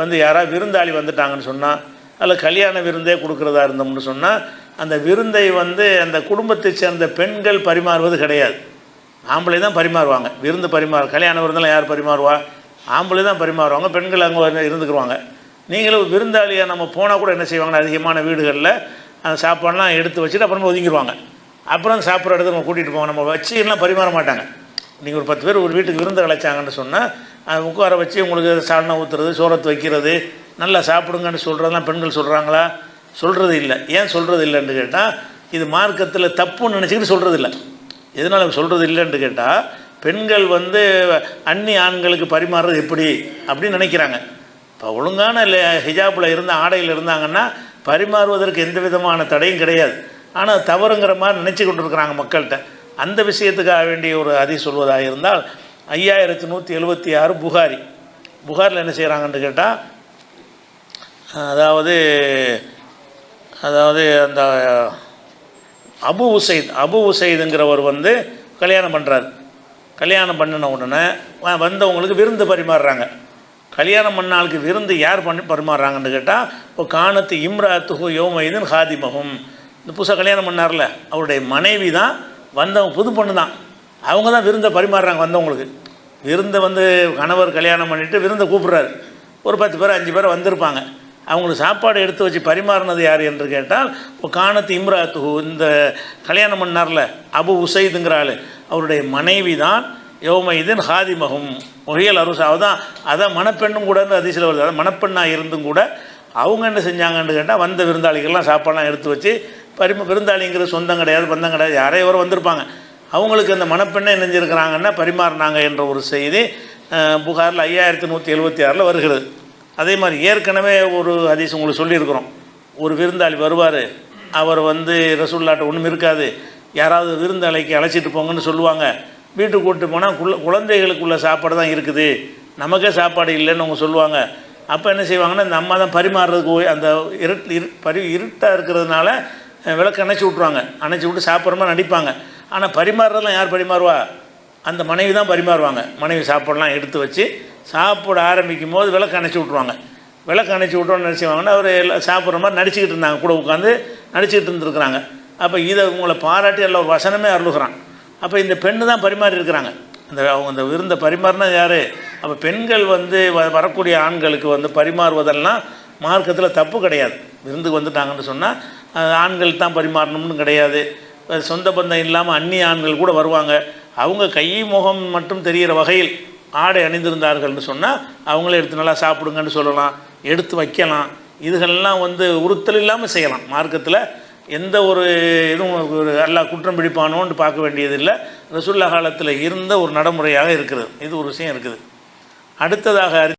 வந்து யாராவது விருந்தாளி வந்துட்டாங்கன்னு சொன்னால் அல்ல கல்யாண விருந்தே கொடுக்குறதா இருந்தோம்னு சொன்னால் அந்த விருந்தை வந்து அந்த குடும்பத்தை சேர்ந்த பெண்கள் பரிமாறுவது கிடையாது. ஆம்பளை தான் பரிமாறுவாங்க. விருந்து பரிமாறு கல்யாண விருந்தெல்லாம் யார் பரிமாறுவா? ஆம்பளை தான் பரிமாறுவாங்க பெண்கள் அங்கே இருந்துக்குருவாங்க. நீங்களும் விருந்தாளியாக நம்ம போனால் கூட என்ன செய்வாங்கன்னா அதிகமான வீடுகளில் அந்த சாப்பாடெலாம் எடுத்து வச்சுட்டு அப்புறமா ஒதுங்கிடுவாங்க அப்புறம் சாப்பிட்ற இடத்துக்கு நம்ம கூட்டிகிட்டு போவாங்க நம்ம வச்சு எல்லாம் பரிமாற மாட்டாங்க. நீங்கள் ஒரு பத்து பேர் ஒரு வீட்டுக்கு விருந்து அழைச்சாங்கன்னு சொன்னால் உட்கார வச்சு உங்களுக்கு சால்னா ஊற்றுறது சோரத்து வைக்கிறது நல்லா சாப்பிடுங்கன்னு சொல்கிறதெல்லாம் பெண்கள் சொல்கிறாங்களா சொல்கிறது இல்லை. ஏன் சொல்கிறது இல்லைன்னு கேட்டால் இது மார்க்கத்தில் தப்புன்னு நினச்சிக்கிட்டு சொல்கிறது இல்லை. எதனால் சொல்கிறது இல்லைன்னு கேட்டால் பெண்கள் வந்து அந்நி ஆண்களுக்கு பரிமாறுறது எப்படி அப்படின்னு நினைக்கிறாங்க. இப்போ ஒழுங்கான ஹிஜாப்பில் இருந்த ஆடையில் இருந்தாங்கன்னா பரிமாறுவதற்கு எந்த விதமான தடையும் கிடையாது. ஆனால் தவறுங்கிற மாதிரி நினச்சி கொண்டு இருக்கிறாங்க மக்கள்கிட்ட. அந்த விஷயத்துக்காக வேண்டிய ஒரு அதி சொல்வதாக இருந்தால் ஐயாயிரத்தி நூற்றி எழுபத்தி ஆறு புகாரி. புகாரில் என்ன செய்கிறாங்கன்னு கேட்டால் அதாவது அதாவது அந்த அபு உசைத் அபு உசைதுங்கிறவர் வந்து கல்யாணம் பண்ணுறார் கல்யாணம் பண்ணின உடனே வந்தவங்களுக்கு விருந்து பரிமாறுறாங்க. கல்யாணம் பண்ண ஆளுக்கு விருந்து யார் பண்ணி பரிமாறுறாங்கன்னு கேட்டால் இப்போ காணத்து இம்ராத்துஹு யோமைதன் ஹாதிமகும் இந்த புதுசாக கல்யாணம் பண்ணார்ல அவருடைய மனைவி தான் வந்தவங்க புது பொண்ணு தான். அவங்க தான் விருந்தை பரிமாறுறாங்க வந்தவங்களுக்கு. விருந்தை வந்து கணவர் கல்யாணம் பண்ணிவிட்டு விருந்தை கூப்பிட்றாரு. ஒரு பத்து பேர் அஞ்சு பேர் வந்திருப்பாங்க. அவங்களுக்கு சாப்பாடு எடுத்து வச்சு பரிமாறினது யார் என்று கேட்டால் இப்போ காணத்து இம்ராத்துஹு இந்த கல்யாணம் பண்ணார்ல அபு உசைதுங்கிற ஆள். அவருடைய மனைவி தான் யோமைதின் ஹாதிமகும் ஒஹியல் அருசா தான் அதான் மணப்பெண்ணும் கூட அதிசயில் வருது. அதான் மணப்பெண்ணாக இருந்தும் கூட அவங்க என்ன செஞ்சாங்கன்னு கேட்டால் வந்த விருந்தாளிகள்லாம் சாப்பாடெலாம் எடுத்து வச்சு பரிம விருந்தாளிங்கிறது சொந்தம் கிடையாது பந்தம் கிடையாது யாரே வந்திருப்பாங்க. அவங்களுக்கு அந்த மணப்பெண்ணை நெஞ்சிருக்கிறாங்கன்னா பரிமாறினாங்க என்ற ஒரு செய்தி புகாரில் ஐயாயிரத்தி நூற்றி எழுபத்தி ஆறில் வருகிறது. அதே மாதிரி ஏற்கனவே ஒரு ஹதீஸ் உங்களுக்கு சொல்லியிருக்கிறோம். ஒரு விருந்தாளி வருவார் அவர் வந்து ரசூல்லாட்ட ஒன்றும் இருக்காது. யாராவது விருந்தாளிக்கு அழைச்சிட்டு போங்கன்னு சொல்லுவாங்க. வீட்டுக்கு கூப்பிட்டு போனால் குள்ள குழந்தைகளுக்குள்ள சாப்பாடு தான் இருக்குது. நமக்கே சாப்பாடு இல்லைன்னு அவங்க சொல்லுவாங்க. அப்போ என்ன செய்வாங்கன்னா இந்த அம்மா தான் பரிமாறுறதுக்கு போய் அந்த இருட்டு இரு பரி இருட்டாக இருக்கிறதுனால விளக்கு அணைச்சி விட்ருவாங்க அணைச்சி விட்டு சாப்பிட்ற மாதிரி நடிப்பாங்க. ஆனால் பரிமாறுறதெல்லாம் யார் பரிமாறுவா? அந்த மனைவி தான் பரிமாறுவாங்க. மனைவி சாப்பாடெல்லாம் எடுத்து வச்சு சாப்பிட ஆரம்பிக்கும் போது விளக்கு அணைச்சி விட்ருவாங்க விளக்கு அணைச்சி விட்டோன்னு நினச்சிவாங்கன்னா அவர் எல்லாம் சாப்பிட்ற மாதிரி நடிச்சுக்கிட்டு இருந்தாங்க. கூட உட்காந்து நடிச்சுக்கிட்டு இருந்துருக்குறாங்க. அப்போ இதை உங்களை பாராட்டி எல்லா ஒரு வசனமே அருளுகிறான். அப்போ இந்த பெண்ணு தான் பரிமாறி இருக்கிறாங்க. அந்த அவங்க அந்த விருந்தை பரிமாறினா யார்? அப்போ பெண்கள் வந்து வ- வரக்கூடிய ஆண்களுக்கு வந்து பரிமாறுவதெல்லாம் மார்க்கத்தில் தப்பு கிடையாது. விருந்துக்கு வந்துட்டாங்கன்னு சொன்னால் ஆண்கள் தான் பரிமாறணும்னு கிடையாது. சொந்த பந்தம் இல்லாமல் அந்நிய ஆண்கள் கூட வருவாங்க. அவங்க கை முகம் மட்டும் தெரிகிற வகையில் ஆடை அணிந்திருந்தார்கள்னு சொன்னால் அவங்களே எடுத்து நல்லா சாப்பிடுங்கன்னு சொல்லலாம் எடுத்து வைக்கலாம். இதுகள்லாம் வந்து உறுத்தல் இல்லாமல் செய்யலாம். மார்க்கத்தில் எந்த ஒரு இதுவும் ஒரு அல்லா குற்றம் பிடிப்பானோன்னு பார்க்க வேண்டியதில்லை. ரசுல்லா காலத்தில் இருந்த ஒரு நடைமுறையாக இருக்கிறது. இது ஒரு விஷயம் இருக்குது. அடுத்ததாக